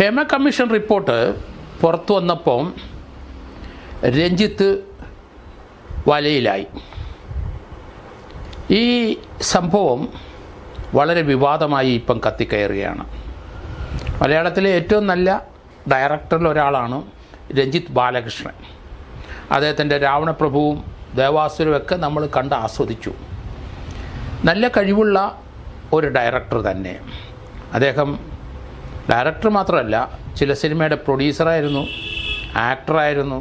Hema commission report പുറത്തു വന്നപ്പം രഞ്ജിത്ത് വലയിലായി. ഈ സംഭവം വളരെ വിവാദമായി ഇപ്പം കത്തിക്കയറുകയാണ്. മലയാളത്തിലെ ഏറ്റവും നല്ല ഡയറക്ടറിൽ ഒരാളാണ് രഞ്ജിത്ത് ബാലകൃഷ്ണൻ. അദ്ദേഹത്തിന്റെ രാവണപ്രഭുവും ദേവാസുരമൊക്കെ നമ്മൾ കണ്ട് ആസ്വദിച്ചു. നല്ല കഴിവുള്ള ഒരു ഡയറക്ടർ തന്നെ. അദ്ദേഹം ഡയറക്ടർ മാത്രമല്ല ചില സിനിമയുടെ പ്രൊഡ്യൂസറായിരുന്നു ആക്ടറായിരുന്നു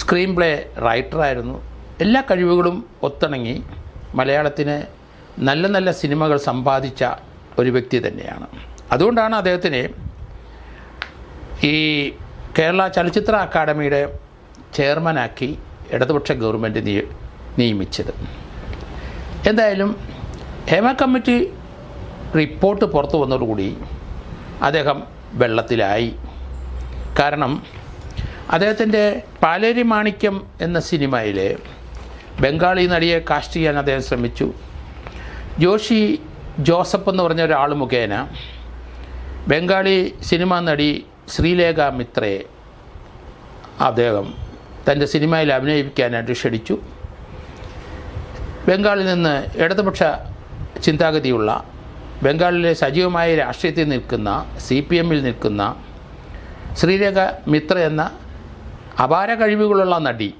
സ്ക്രീൻ പ്ലേ റൈറ്ററായിരുന്നു. എല്ലാ കഴിവുകളും ഒത്തിണങ്ങി മലയാളത്തിന് നല്ല നല്ല സിനിമകൾ സമ്പാദിച്ച ഒരു വ്യക്തി തന്നെയാണ്. അതുകൊണ്ടാണ് അദ്ദേഹത്തിന് ഈ കേരള ചലച്ചിത്ര അക്കാദമിയുടെ ചെയർമാനാക്കി ഇടതുപക്ഷ ഗവൺമെന്റ് നിയ നിയമിച്ചത്. എന്തായാലും ഹേമ കമ്മിറ്റി റിപ്പോർട്ട് പുറത്തു വന്നതോടുകൂടി അദ്ദേഹം വെള്ളത്തിലായി. കാരണം അദ്ദേഹത്തിന്റെ പാലേരി മാണിക്യം എന്ന സിനിമയിൽ ബംഗാളി നടിയെ കാസ്റ്റ് ചെയ്യാൻ അദ്ദേഹം ശ്രമിച്ചു. ജോഷി ജോസഫ് എന്ന് പറഞ്ഞ ഒരാൾ മുഖേന ബംഗാളി സിനിമാ നടി ശ്രീലേഖ മിത്രയെ അദ്ദേഹം തന്റെ സിനിമയിൽ അഭിനയിപ്പിക്കാനായിട്ട് ക്ഷണിച്ചു. ബംഗാളിൽ നിന്ന് ഇടതുപക്ഷ ചിന്താഗതിയുള്ള ബംഗാളിലെ സജീവമായ രാഷ്ട്രീയത്തിൽ നിൽക്കുന്ന സി പി എമ്മിൽ നിൽക്കുന്ന ശ്രീരേഖ മിത്ര എന്ന അപാര കഴിവുകളുള്ള നടി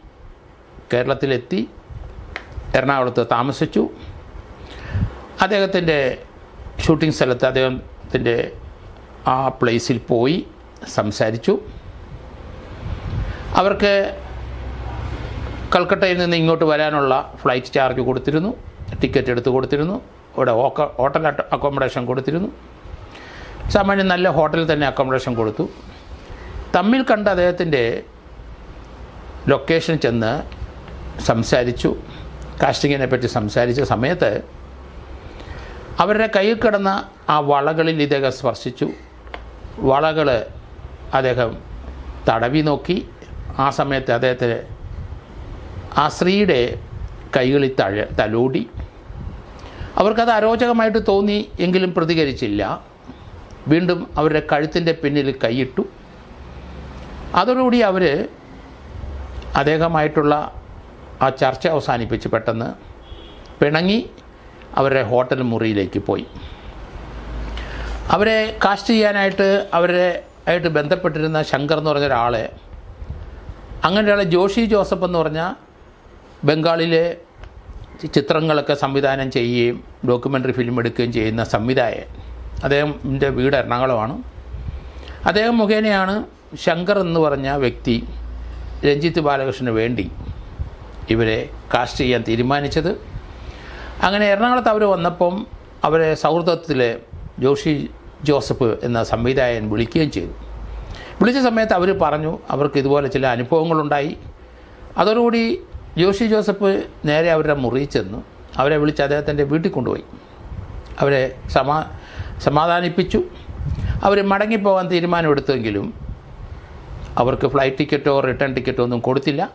കേരളത്തിലെത്തി എറണാകുളത്ത് താമസിച്ചു. അദ്ദേഹത്തിന്റെ ഷൂട്ടിംഗ് സ്ഥലത്ത് അദ്ദേഹത്തിന്റെ ആ പ്ലേസിൽ പോയി സംസാരിച്ചു. അവർക്ക് കൽക്കട്ടയിൽ നിന്ന് ഇങ്ങോട്ട് വരാനുള്ള ഫ്ലൈറ്റ് ചാർജ് കൊടുത്തിരുന്നു ടിക്കറ്റ് എടുത്ത് കൊടുത്തിരുന്നു. ഇവിടെ ഓക്ക ഹോട്ടൽ അക്കോമഡേഷൻ കൊടുത്തിരുന്നു. സാമാന്യം നല്ല ഹോട്ടലിൽ തന്നെ അക്കോമഡേഷൻ കൊടുത്തു. തമ്മിൽ കണ്ട അദ്ദേഹത്തിന്റെ ലൊക്കേഷൻ ചെന്ന് സംസാരിച്ചു. കാസ്റ്റിങ്ങിനെ പറ്റി സംസാരിച്ച സമയത്ത് അവരുടെ കയ്യിൽ കിടന്ന ആ വളകളിൽ ഇദ്ദേഹം സ്പർശിച്ചു. വളകൾ അദ്ദേഹം തടവി നോക്കി. ആ സമയത്ത് അദ്ദേഹത്തെ ആ സ്ത്രീയുടെ കൈകളിൽ തഴ തലോടി. അവർക്കത് അരോചകമായിട്ട് തോന്നി എങ്കിലും പ്രതികരിച്ചില്ല. വീണ്ടും അവരുടെ കഴുത്തിന്റെ പിന്നിൽ കൈയിട്ടു. അതോടുകൂടി അവർ അദ്ദേഹമായിട്ടുള്ള ആ ചർച്ച അവസാനിപ്പിച്ച് പെട്ടെന്ന് പിണങ്ങി അവരുടെ ഹോട്ടൽ മുറിയിലേക്ക് പോയി. അവരെ കാസ്റ്റ് ചെയ്യാനായിട്ട് അവരെ ആയിട്ട് ബന്ധപ്പെട്ടിരുന്ന ശങ്കർ എന്ന് പറഞ്ഞ ഒരാളെ അങ്ങനെയുള്ള ജോഷി ജോസഫ് എന്ന് പറഞ്ഞ ബംഗാളിലെ ചിത്രങ്ങളൊക്കെ സംവിധാനം ചെയ്യുകയും ഡോക്യുമെന്ററി ഫിലിം എടുക്കുകയും ചെയ്യുന്ന സംവിധായകൻ. അദ്ദേഹത്തിന്റെ വീട് എറണാകുളമാണ്. അദ്ദേഹം മുഖേനയാണ് ശങ്കർ എന്ന് പറഞ്ഞ വ്യക്തി രഞ്ജിത്ത് ബാലകൃഷ്ണന് വേണ്ടി ഇവരെ കാസ്റ്റ് ചെയ്യാൻ തീരുമാനിച്ചത്. അങ്ങനെ എറണാകുളത്ത് അവർ വന്നപ്പം അവരെ സൗഹൃദത്തിലെ ജോഷി ജോസഫ് എന്ന സംവിധായകൻ വിളിക്കുകയും ചെയ്തു. വിളിച്ച സമയത്ത് അവർ പറഞ്ഞു അവർക്ക് ഇതുപോലെ ചില അനുഭവങ്ങളുണ്ടായി. അതോടുകൂടി ജോഷി ജോസഫ് നേരെ അവരുടെ മുറിയിൽ ചെന്നു. അവരെ വിളിച്ച് അദ്ദേഹത്തിന്റെ വീട്ടിൽ കൊണ്ടുപോയി. അവരെ സമാ സമാധാനിപ്പിച്ചു. അവർ മടങ്ങിപ്പോകാൻ തീരുമാനമെടുത്തെങ്കിലും അവർക്ക് ഫ്ലൈറ്റ് ടിക്കറ്റോ റിട്ടേൺ ടിക്കറ്റോ ഒന്നും കൊടുത്തില്ല.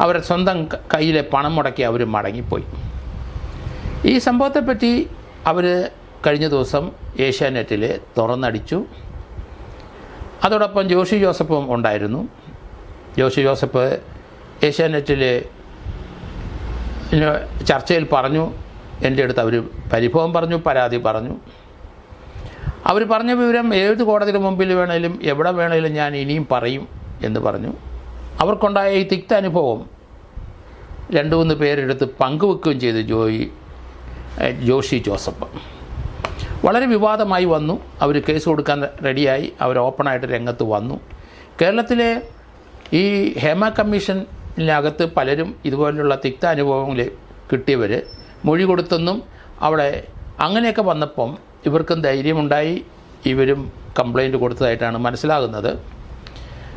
അവരെ സ്വന്തം കയ്യിലെ പണം മുടക്കി അവർ മടങ്ങിപ്പോയി. ഈ സംഭവത്തെപ്പറ്റി അവർ കഴിഞ്ഞ ദിവസം ഏഷ്യാനെറ്റിൽ തുറന്നടിച്ചു. അതോടൊപ്പം ജോഷി ജോസഫും ഉണ്ടായിരുന്നു. ജോഷി ജോസഫ് ഏഷ്യാനെറ്റിൽ ചർച്ചയിൽ പറഞ്ഞു. എന്റെ അടുത്ത് അവർ പരിഭവം പറഞ്ഞു പരാതി പറഞ്ഞു. അവർ പറഞ്ഞ വിവരം ഏത് കോടതിയുടെ മുമ്പിൽ വേണേലും എവിടെ വേണേലും ഞാൻ ഇനിയും പറയും എന്ന് പറഞ്ഞു. അവർക്കുണ്ടായ ഈ തിക്ത അനുഭവം രണ്ട് മൂന്ന് പേരെടുത്ത് പങ്കുവെക്കുകയും ചെയ്തു ജോയി ജോഷി ജോസഫ്. വളരെ വിവാദമായി വന്നു. അവർ കേസ് കൊടുക്കാൻ റെഡിയായി. അവർ ഓപ്പണായിട്ട് രംഗത്ത് വന്നു. കേരളത്തിലെ ഈ ഹേമ കമ്മീഷനകത്ത് പലരും ഇതുപോലുള്ള തിക്ത അനുഭവങ്ങൾ കിട്ടിയവർ മൊഴി കൊടുത്തെന്നും അവിടെ അങ്ങനെയൊക്കെ വന്നപ്പം ഇവർക്കും ധൈര്യമുണ്ടായി ഇവരും കംപ്ലൈന്റ് കൊടുത്തതായിട്ടാണ് മനസ്സിലാകുന്നത്.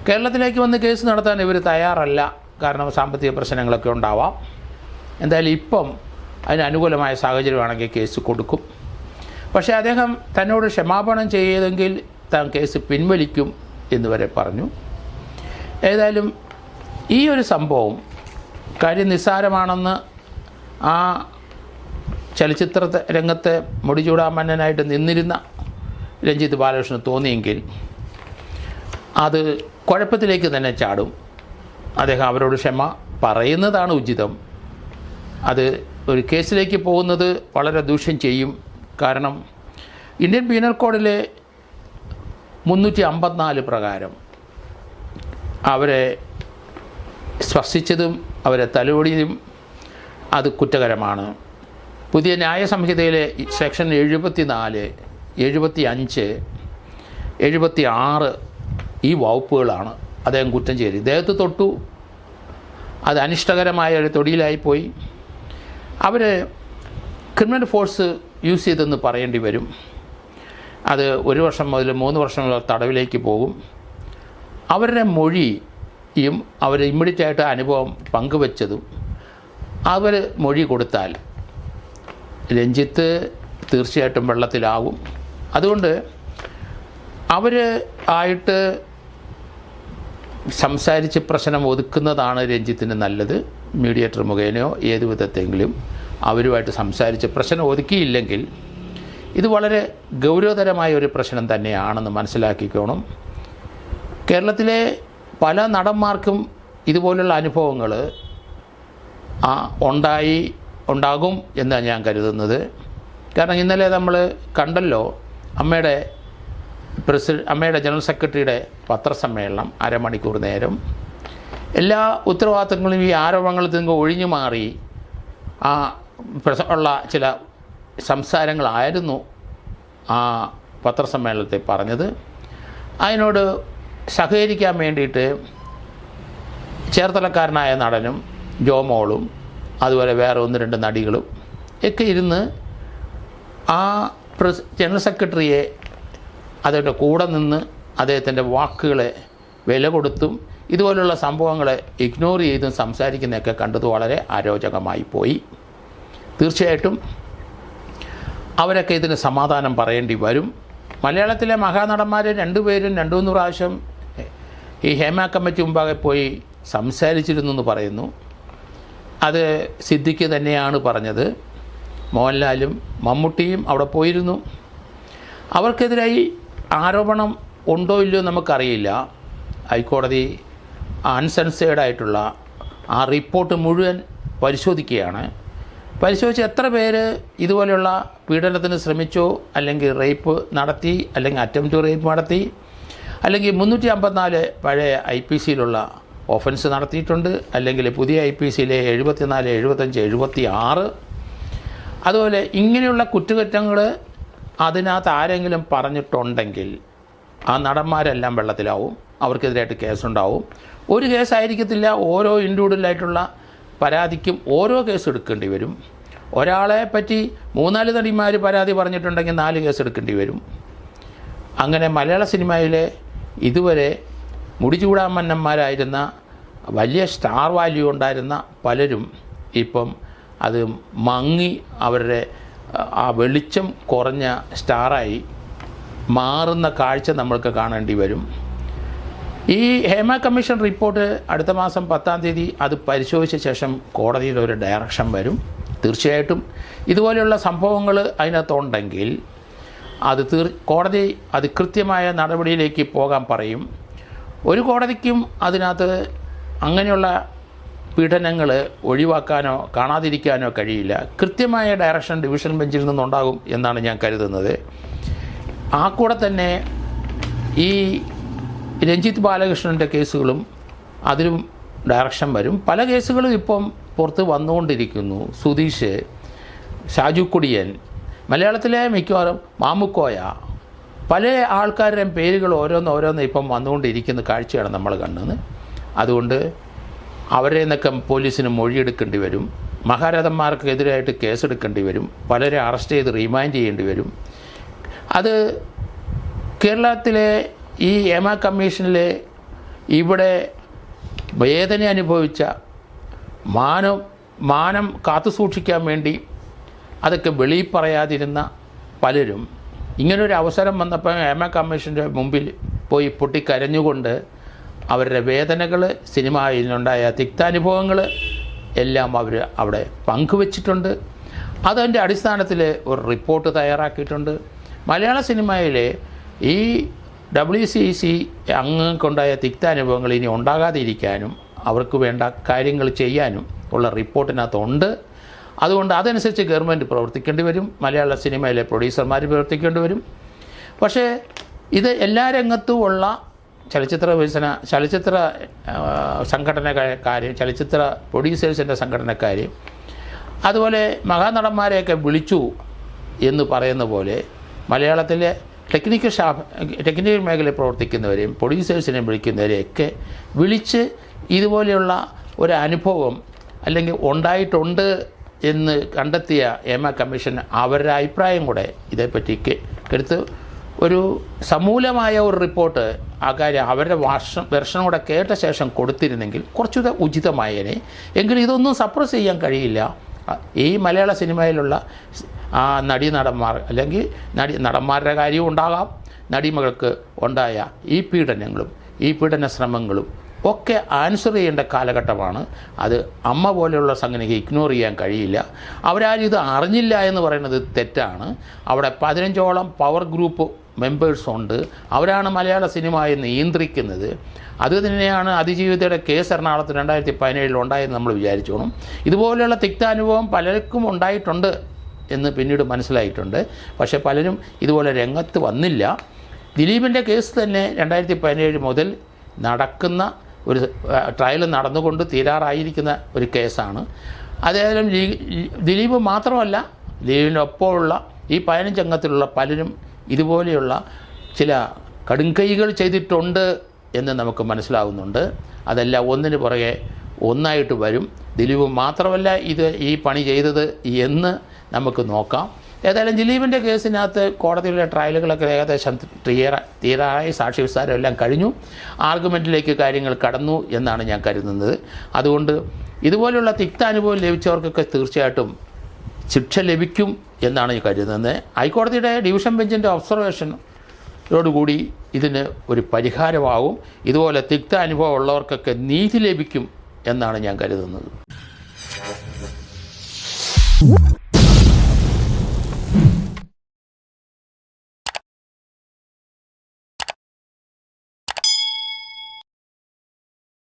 കേരളത്തിലേക്ക് വന്ന് കേസ് നടത്താൻ ഇവർ തയ്യാറല്ല കാരണം സാമ്പത്തിക പ്രശ്നങ്ങളൊക്കെ ഉണ്ടാവാം. എന്തായാലും ഇപ്പം അതിന് അനുകൂലമായ സാഹചര്യമാണെങ്കിൽ കേസ് കൊടുക്കും. പക്ഷേ അദ്ദേഹം തന്നോട് ക്ഷമാപണം ചെയ്തെങ്കിൽ താൻ കേസ് പിൻവലിക്കും എന്ന് വരെ പറഞ്ഞു. ഏതായാലും ഈ ഒരു സംഭവം കാര്യം നിസ്സാരമാണെന്ന് ആ ചലച്ചിത്ര രംഗത്തെ മുടിചൂടാമന്നനായിട്ട് നിന്നിരുന്ന രഞ്ജിത്ത് ബാലകൃഷ്ണൻ തോന്നിയെങ്കിൽ അത് കുഴപ്പത്തിലേക്ക് തന്നെ ചാടും. അദ്ദേഹം അവരോട് ക്ഷമ പറയുന്നതാണ് ഉചിതം. അത് ഒരു കേസിലേക്ക് പോകുന്നത് വളരെ ദൂഷ്യം ചെയ്യും. കാരണം ഇന്ത്യൻ പീനൽ കോഡിലെ മുന്നൂറ്റി അമ്പത്തിനാല് പ്രകാരം അവരെ സ്പർശിച്ചതും അവരെ തലോടിയതും അത് കുറ്റകരമാണ്. പുതിയ ന്യായ സംഹിതയിലെ സെക്ഷൻ എഴുപത്തി നാല് എഴുപത്തി അഞ്ച് എഴുപത്തി ആറ് ഈ വകുപ്പുകളാണ് അദ്ദേഹം കുറ്റം ചെയ്തത്. ഇദ്ദേഹത്തെ തൊട്ടു. അത് അനിഷ്ടകരമായ ഒരു തൊടിയിലായിപ്പോയി. അവർ ക്രിമിനൽ ഫോഴ്സ് യൂസ് ചെയ്തെന്ന് പറയേണ്ടി വരും. അത് ഒരു വർഷം മുതൽ മൂന്ന് വർഷം മുതൽ തടവിലേക്ക് പോകും. അവരുടെ മൊഴിയും അവർ ഇമ്മീഡിയറ്റ് ആയിട്ട് അനുഭവം പങ്കുവച്ചതും അവർ മൊഴി കൊടുത്താൽ രഞ്ജിത്ത് തീർച്ചയായിട്ടും വെള്ളത്തിലാവും. അതുകൊണ്ട് അവർ ആയിട്ട് സംസാരിച്ച് പ്രശ്നം ഒതുക്കുന്നതാണ് രഞ്ജിത്തിന് നല്ലത്. മീഡിയേറ്റർ മുഖേനയോ ഏത് വിധത്തെങ്കിലും അവരുമായിട്ട് സംസാരിച്ച് പ്രശ്നം ഒതുക്കിയില്ലെങ്കിൽ ഇത് വളരെ ഗൗരവതരമായ ഒരു പ്രശ്നം തന്നെയാണെന്ന് മനസ്സിലാക്കിക്കോണം. കേരളത്തിലെ പല നടന്മാർക്കും ഇതുപോലുള്ള അനുഭവങ്ങൾ ആ ഉണ്ടായി ഉണ്ടാകും എന്നാണ് ഞാൻ കരുതുന്നത്. കാരണം ഇന്നലെ നമ്മൾ കണ്ടല്ലോ അമ്മയുടെ പ്രസിഡന്റ് അമ്മയുടെ ജനറൽ സെക്രട്ടറിയുടെ പത്രസമ്മേളനം അരമണിക്കൂർ നേരം. എല്ലാ ഉത്തരവാദിത്തങ്ങളും ഈ ആരോപണങ്ങളിൽ നിന്ന് ഒഴിഞ്ഞു മാറി. ആ ഉള്ള ചില സംസാരങ്ങളായിരുന്നു ആ പത്രസമ്മേളനത്തെ പറഞ്ഞത്. അതിനോട് സഹകരിക്കാൻ വേണ്ടിയിട്ട് ചേർത്തലക്കാരനായ നടനും ജോമോളും അതുപോലെ വേറെ ഒന്ന് രണ്ട് നടികളും ഒക്കെ ഇരുന്ന് ആ പ്രസ് ജനറൽ സെക്രട്ടറിയെ അതിന്റെ കൂടെ നിന്ന് അദ്ദേഹത്തിന്റെ വാക്കുകളെ വില കൊടുത്തും ഇതുപോലുള്ള സംഭവങ്ങളെ ഇഗ്നോർ ചെയ്തും സംസാരിക്കുന്നതൊക്കെ കണ്ടത് വളരെ അരോചകമായി പോയി. തീർച്ചയായിട്ടും അവരൊക്കെ ഇതിന് സമാധാനം പറയേണ്ടി വരും. മലയാളത്തിലെ മഹാനടന്മാർ രണ്ടുപേരും രണ്ടു മൂന്ന് പ്രാവശ്യം ഈ ഹേമ കമ്മിറ്റി മുമ്പാകെ പോയി സംസാരിച്ചിരുന്നു എന്ന് പറയുന്നു. അത് സിദ്ദിഖ് തന്നെയാണ് പറഞ്ഞത്. മോഹൻലാലും മമ്മൂട്ടിയും അവിടെ പോയിരുന്നു. അവർക്കെതിരായി ആരോപണം ഉണ്ടോ ഇല്ലയോ നമുക്കറിയില്ല. ഹൈക്കോടതി അൺസെൻസേഡ് ആയിട്ടുള്ള ആ റിപ്പോർട്ട് മുഴുവൻ പരിശോധിക്കുകയാണ്. പരിശോധിച്ച് എത്ര പേര് ഇതുപോലെയുള്ള പീഡനത്തിന് ശ്രമിച്ചോ അല്ലെങ്കിൽ റേപ്പ് നടത്തി അല്ലെങ്കിൽ അറ്റംപ്റ്റ് റേപ്പ് നടത്തി അല്ലെങ്കിൽ മുന്നൂറ്റി അമ്പത്തിനാല് പഴയ ഐ പി സിയിലുള്ള ഒഫൻസ് നടത്തിയിട്ടുണ്ട്. അല്ലെങ്കിൽ പുതിയ ഐ പി സിയിലെ എഴുപത്തിനാല് എഴുപത്തഞ്ച് എഴുപത്തി ആറ് അതുപോലെ ഇങ്ങനെയുള്ള കുറ്റകൃത്യങ്ങൾ അതിനകത്ത് ആരെങ്കിലും പറഞ്ഞിട്ടുണ്ടെങ്കിൽ ആ നടന്മാരെല്ലാം വെള്ളത്തിലാവും. അവർക്കെതിരായിട്ട് കേസുണ്ടാവും. ഒരു കേസായിരിക്കത്തില്ല. ഓരോ ഇൻഡിവിജ്വലായിട്ടുള്ള പരാതിക്കും ഓരോ കേസ് എടുക്കേണ്ടി വരും. ഒരാളെ പറ്റി മൂന്നാൽ നടിമാർ പരാതി പറഞ്ഞിട്ടുണ്ടെങ്കിൽ നാല് കേസ് എടുക്കേണ്ടി വരും. അങ്ങനെ മലയാള സിനിമയിലെ ഇതുവരെ മുടിചൂടാമന്നന്മാരായിരുന്ന വലിയ സ്റ്റാർ വാല്യൂ ഉണ്ടായിരുന്ന പലരും ഇപ്പം അത് മങ്ങി അവരുടെ ആ വെളിച്ചം കുറഞ്ഞ സ്റ്റാറായി മാറുന്ന കാഴ്ച നമ്മൾക്ക് കാണേണ്ടി വരും. ഈ ഹേമ കമ്മീഷൻ റിപ്പോർട്ട് അടുത്ത മാസം പത്താം തീയതി അത് പരിശോധിച്ച ശേഷം കോടതിയിൽ ഒരു ഡയറക്ഷൻ വരും. തീർച്ചയായിട്ടും ഇതുപോലെയുള്ള സംഭവങ്ങൾ അതിനകത്തുണ്ടെങ്കിൽ അത് തീർ കോടതി അത് കൃത്യമായ നടപടിയിലേക്ക് പോകാൻ പറയും. ഒരു കോടതിക്കും അതിനകത്ത് അങ്ങനെയുള്ള പീഡനങ്ങൾ ഒഴിവാക്കാനോ കാണാതിരിക്കാനോ കഴിയില്ല. കൃത്യമായ ഡയറക്ഷൻ ഡിവിഷൻ ബെഞ്ചിൽ നിന്നുണ്ടാകും എന്നാണ് ഞാൻ കരുതുന്നത്. ആ കൂടെ തന്നെ ഈ രഞ്ജിത്ത് ബാലകൃഷ്ണന്റെ കേസുകളും അതിലും ഡയറക്ഷൻ വരും. പല കേസുകളും ഇപ്പം പുറത്ത് വന്നുകൊണ്ടിരിക്കുന്നു. സുധീഷ് ഷാജു കുടിയൻ മലയാളത്തിലെ മിക്കവാറും മാമുക്കോയ. പല ആൾക്കാരുടെയും പേരുകൾ ഓരോന്ന് ഓരോന്ന് ഇപ്പം വന്നുകൊണ്ടിരിക്കുന്ന കാഴ്ചയാണ് നമ്മൾ കണ്ടത്. അതുകൊണ്ട് അവരെ നിന്നൊക്കെ പോലീസിന് മൊഴിയെടുക്കേണ്ടി വരും. മഹാരഥന്മാർക്കെതിരായിട്ട് കേസെടുക്കേണ്ടി വരും. പലരെ അറസ്റ്റ് ചെയ്ത് റിമാൻഡ് ചെയ്യേണ്ടി വരും. അത് കേരളത്തിലെ ഈ എമ കമ്മീഷനിലെ ഇവിടെ വേദന അനുഭവിച്ച മാനം മാനം കാത്തുസൂക്ഷിക്കാൻ വേണ്ടി അതൊക്കെ വെളിയിൽ പറയാതിരുന്ന പലരും. ഇങ്ങനൊരു അവസരം വന്നപ്പോൾ എം എ കമ്മീഷന്റെ മുമ്പിൽ പോയി പൊട്ടിക്കരഞ്ഞുകൊണ്ട് അവരുടെ വേദനകൾ സിനിമയിലുണ്ടായ തിക്താനുഭവങ്ങൾ എല്ലാം അവർ അവിടെ പങ്കുവച്ചിട്ടുണ്ട്. അതിന്റെ അടിസ്ഥാനത്തിൽ ഒരു റിപ്പോർട്ട് തയ്യാറാക്കിയിട്ടുണ്ട്. മലയാള സിനിമയിലെ ഈ ഡബ്ല്യു സി സി അംഗങ്ങൾക്കുണ്ടായ തിക്താനുഭവങ്ങൾ ഇനി ഉണ്ടാകാതിരിക്കാനും അവർക്ക് വേണ്ട കാര്യങ്ങൾ ചെയ്യാനും ഉള്ള റിപ്പോർട്ടിനകത്തുണ്ട്. അതുകൊണ്ട് അതനുസരിച്ച് ഗവൺമെന്റ് പ്രവർത്തിക്കേണ്ടി വരും. മലയാള സിനിമയിലെ പ്രൊഡ്യൂസർമാർ പ്രവർത്തിക്കേണ്ടി വരും. പക്ഷേ ഇത് എല്ലാ രംഗത്തും ഉള്ള ചലച്ചിത്ര വികസന ചലച്ചിത്ര സംഘടന കാര്യം ചലച്ചിത്ര പ്രൊഡ്യൂസേഴ്സിന്റെ സംഘടനക്കാർ അതുപോലെ മഹാനടന്മാരെയൊക്കെ വിളിച്ചു എന്ന് പറയുന്ന പോലെ മലയാളത്തിലെ ടെക്നിക്കൽ ഷാഫ് ടെക്നിക്കൽ മേഖലയിൽ പ്രവർത്തിക്കുന്നവരെയും പ്രൊഡ്യൂസേഴ്സിനെയും വിളിക്കുന്നവരെയൊക്കെ വിളിച്ച് ഇതുപോലെയുള്ള ഒരു അനുഭവം അല്ലെങ്കിൽ ഉണ്ടായിട്ടുണ്ട് എന്ന് കണ്ടെത്തിയ എമ കമ്മീഷൻ അവരുടെ അഭിപ്രായം കൂടെ ഇതേപ്പറ്റി എടുത്ത് ഒരു സമൂലമായ ഒരു റിപ്പോർട്ട് ആ കാര്യം അവരുടെ വർഷം വെർഷനും കൂടെ കേട്ട ശേഷം കൊടുത്തിരുന്നെങ്കിൽ കുറച്ചുകൂടെ ഉചിതമായേനെ. എങ്കിലും ഇതൊന്നും സപ്രസ് ചെയ്യാൻ കഴിയില്ല. ഈ മലയാള സിനിമയിലുള്ള ആ നടി നടന്മാർ അല്ലെങ്കിൽ നടി നടന്മാരുടെ കാര്യവും ഉണ്ടാകാം. നടിമകൾക്ക് ഉണ്ടായ ഈ പീഡനങ്ങളും ഈ പീഡന ശ്രമങ്ങളും ഒക്കെ ആൻസർ ചെയ്യേണ്ട കാലഘട്ടമാണ്. അത് അമ്മ പോലെയുള്ള സംഗതിക്ക് ഇഗ്നോർ ചെയ്യാൻ കഴിയില്ല. അവരാരും ഇത് അറിഞ്ഞില്ല എന്ന് പറയുന്നത് തെറ്റാണ്. അവിടെ പതിനഞ്ചോളം പവർ ഗ്രൂപ്പ് മെമ്പേഴ്സ് ഉണ്ട്. അവരാണ് മലയാള സിനിമയെ നിയന്ത്രിക്കുന്നത്. അത് തന്നെയാണ് അതിജീവിതയുടെ കേസ് എറണാകുളത്ത് രണ്ടായിരത്തി പതിനേഴിൽ ഉണ്ടായെന്ന് നമ്മൾ വിചാരിച്ചോണം. ഇതുപോലെയുള്ള തിക്താനുഭവം പലർക്കും ഉണ്ടായിട്ടുണ്ട് എന്ന് പിന്നീട് മനസ്സിലായിട്ടുണ്ട്. പക്ഷേ പലരും ഇതുപോലെ രംഗത്ത് വന്നില്ല. ദിലീപിന്റെ കേസ് തന്നെ രണ്ടായിരത്തി പതിനേഴ് മുതൽ നടക്കുന്ന ഒരു ട്രയൽ നടന്നുകൊണ്ട് തീരാറായിരിക്കുന്ന ഒരു കേസാണ്. അതേതായാലും ലീ- ദിലീപ് മാത്രമല്ല ദിലീപിനൊപ്പമുള്ള ഈ പതിനഞ്ചംഗത്തിലുള്ള പലരും ഇതുപോലെയുള്ള ചില കടുംകൈകൾ ചെയ്തിട്ടുണ്ട് എന്ന് നമുക്ക് മനസ്സിലാവുന്നുണ്ട്. അതെല്ലാം ഒന്നിന് പുറകെ ഒന്നായിട്ട് വരും. ദിലീപ് മാത്രമല്ല ഇത് ഈ പണി ചെയ്തത് എന്ന് നമുക്ക് നോക്കാം. ഏതായാലും ദിലീപിന്റെ കേസിനകത്ത് കോടതിയിലെ ട്രയലുകളൊക്കെ ഏകദേശം തീര തീരായി സാക്ഷി വിസ്താരം എല്ലാം കഴിഞ്ഞു. ആർഗ്യുമെന്റിലേക്ക് കാര്യങ്ങൾ കടന്നു എന്നാണ് ഞാൻ കരുതുന്നത്. അതുകൊണ്ട് ഇതുപോലെയുള്ള തിക്ത അനുഭവം ലഭിച്ചവർക്കൊക്കെ തീർച്ചയായിട്ടും ശിക്ഷ ലഭിക്കും എന്നാണ് ഞാൻ കരുതുന്നത്. ഹൈക്കോടതിയുടെ ഡിവിഷൻ ബെഞ്ചിന്റെ ഒബ്സർവേഷനോടുകൂടി ഇതിന് ഒരു പരിഹാരമാകും. ഇതുപോലെ തിക്ത അനുഭവം ഉള്ളവർക്കൊക്കെ നീതി ലഭിക്കും എന്നാണ് ഞാൻ കരുതുന്നത്.